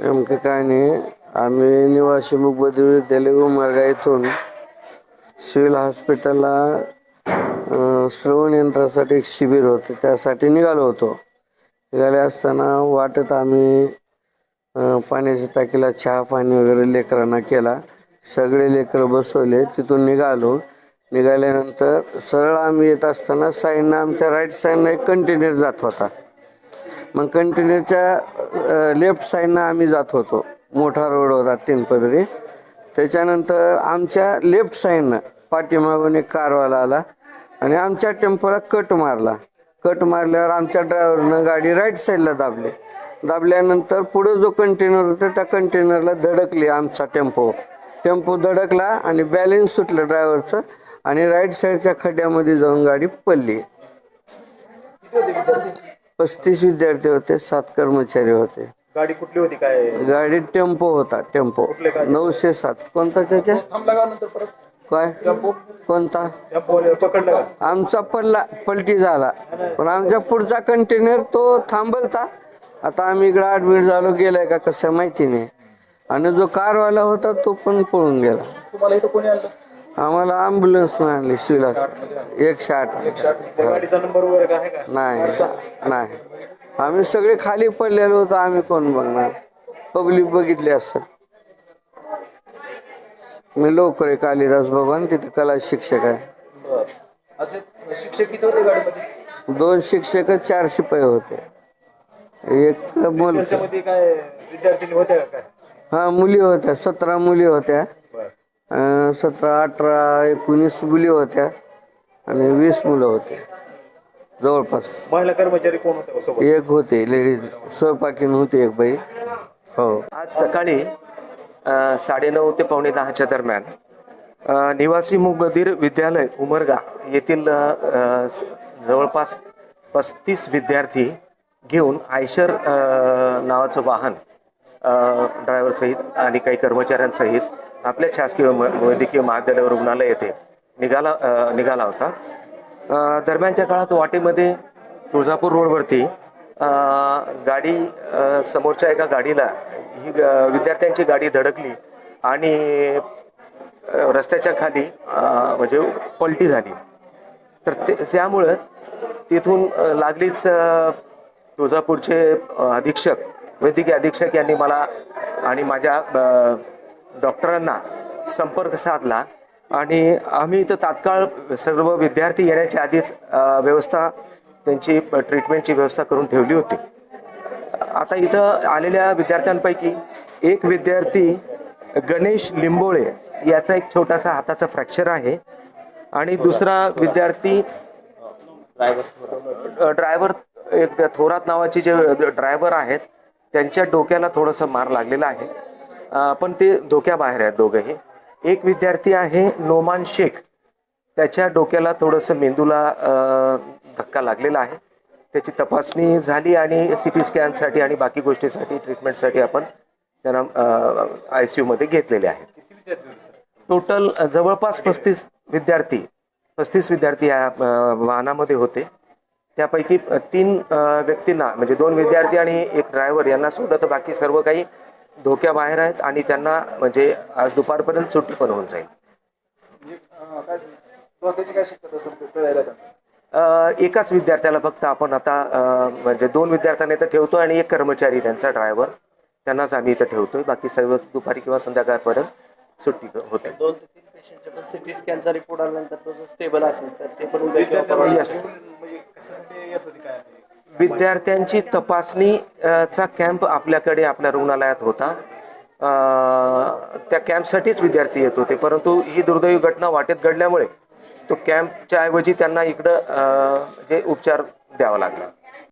नेमकं काय नाही. आम्ही निवासी मुखबदी विद्यालय उमरगा इथून सिव्हिल हॉस्पिटलला अं, श्रवण यंत्रासाठी एक शिबिर होतं. त्यासाठी निघालो होतो. निघाले असताना वाटत आम्ही अं, पाण्याच्या टाकीला चहा पाणी वगैरे लेकरांना केला. सगळे लेकरं बसवले. तिथून निघालो. निघाल्यानंतर सरळ आम्ही येत असताना साईडनं आमच्या राईट साईडनं एक कंटेनर जात होता. मग कंटिन्यूच्या लेफ्ट साईडनं आम्ही जात होतो. मोठा रोड होता तीन पदरी त्याच्यानंतर आमच्या लेफ्ट साईडनं पाठीमागून एक कारवाला आला आणि आमच्या टेम्पोला कट मारला. कट मारल्यावर आमच्या ड्रायव्हरनं गाडी राईट साईडला दाबली. दाबल्यानंतर पुढं जो कंटेनर होता त्या कंटेनरला धडकली आमचा टेम्पो. टेम्पो धडकला आणि बॅलेन्स सुटलं ड्रायव्हरचं आणि राईट साईडच्या खड्ड्यामध्ये जाऊन गाडी पडली. पस्तीस विद्यार्थी होते सात कर्मचारी होते. गाडी कुठली होती काय? गाडीत टेम्पो होता टेम्पो. नऊशे सात. कोणता त्याच्या? काय? कोणता? टेम्पो पकडलं का? आमचा पडला पलटी झाला. पण आमच्या पुढचा कंटेनर तो थांबलता. आता आम्ही इकडे ऍडमिट झालो गेलाय का कसं माहिती नाही. आणि जो कारवाला होता तो पण पळून गेला. तुम्हाला इथं कोणी आणलं? आम्हाला ॲम्ब्युलन्स आणली सिव्हिल एकशे आठ त्या गाडीचा नंबर वगैरे काय आहे का? नाही नाही. आम्ही सगळे खाली पडलेलो होतो आम्ही कोण बघणार? पब्लिक बघितली असेल. मी लवकर कालिदास भगवान तिथे कला शिक्षक आहे. असे शिक्षक किती होते गाडीमध्ये? दोन शिक्षक चार शिपाई होते. एक मुल काय होत्या हा मुली होत्या सतरा मुली होत्या. सतरा अठरा एकोणीस मुली होत्या आणि वीस मुलं होते. जवळपास. महिला कर्मचारी कोण होते सोबत? एक होते लेडीज स्वयंपाकीन होती एक बाई. हो. आज सकाळी अ, साडेनऊ ते पावणे दहाच्या दरम्यान अ, निवासी मुबधीर विद्यालय उमरगा येथील अ, अ, स- जवळपास पस्तीस विद्यार्थी घेऊन आयशर अ, नावाचं वाहन ड्रायव्हरसहित आणि काही कर्मचाऱ्यांसहित आपल्या शासकीय म- वैद्यकीय महाविद्यालय रुग्णालय येथे निघाला निघाला होता. दरम्यानच्या काळात वाटेमध्ये तुळजापूर रोडवरती गाडी समोरच्या एका गाडीला ही ग- विद्यार्थ्यांची गाडी धडकली आणि रस्त्याच्या खाली म्हणजे पलटी झाली. तर ते त्यामुळं तिथून लागलीच तुळजापूरचे अधीक्षक वैद्यकीय अधीक्षक यांनी मला आणि माझ्या डॉक्टरांना संपर्क साधला. आणि आम्ही इथं तात्काळ सर्व विद्यार्थी येण्याच्या आधीच व्यवस्था त्यांची ट्रीटमेंटची व्यवस्था करून ठेवली होती. आता इथं आलेल्या विद्यार्थ्यांपैकी एक विद्यार्थी गणेश लिंबोळे याचा एक छोटासा हाताचा फ्रॅक्चर आहे. आणि दुसरा विद्यार्थी ड्रायव्हर एक थोरात नावाचे जे ड्रायव्हर आहेत त्यांच्या डोक्याला थोडंसं मार लागलेला आहे. पण ते धोक्याबाहेर आहेत दोघंही. एक विद्यार्थी आहे नोमान शेख. त्याच्या डोक्याला थोडंसं मेंदूला धक्का लागलेला आहे. त्याची तपासणी झाली आणि सी टी स्कॅनसाठी आणि बाकी गोष्टीसाठी ट्रीटमेंटसाठी आपण त्यांना आय सी यूमध्ये घेतलेले आहेत. टोटल जवळपास पस्तीस विद्यार्थी पस्तीस विद्यार्थी या वाहनामध्ये होते. त्यापैकी तीन व्यक्तींना म्हणजे दोन विद्यार्थी आणि एक ड्रायव्हर यांना सोडलं तर बाकी सर्व काही धोक्याबाहेर आहेत आणि त्यांना म्हणजे आज दुपारपर्यंत सुट्टी पण होऊन जाईल. अ, एकाच विद्यार्थ्याला फक्त आपण आता म्हणजे दोन विद्यार्थ्यांना इथं ठेवतो आणि एक कर्मचारी त्यांचा ड्रायव्हर त्यांनाच आम्ही इथं ठेवतोय. बाकी सर्व दुपारी किंवा संध्याकाळपर्यंत सुट्टी होते. दोन ते तीन पेशंटच्या सिटी स्कॅनचा रिपोर्ट आल्यानंतर तो स्टेबल असेल तर ते पण उद्या किंवा. म्हणजे कशासाठी येत होती काय विद्यार्थ्यांची तपासणी अ, चा कॅम्प आपल्याकडे आपल्या रुग्णालयात होता. अ, त्या कॅम्पसाठीच विद्यार्थी येत होते परंतु ही दुर्दैवी घटना वाटेत घडल्यामुळे तो कॅम्पच्या ऐवजी त्यांना इकडं अ, जे उपचार द्यावा लागला.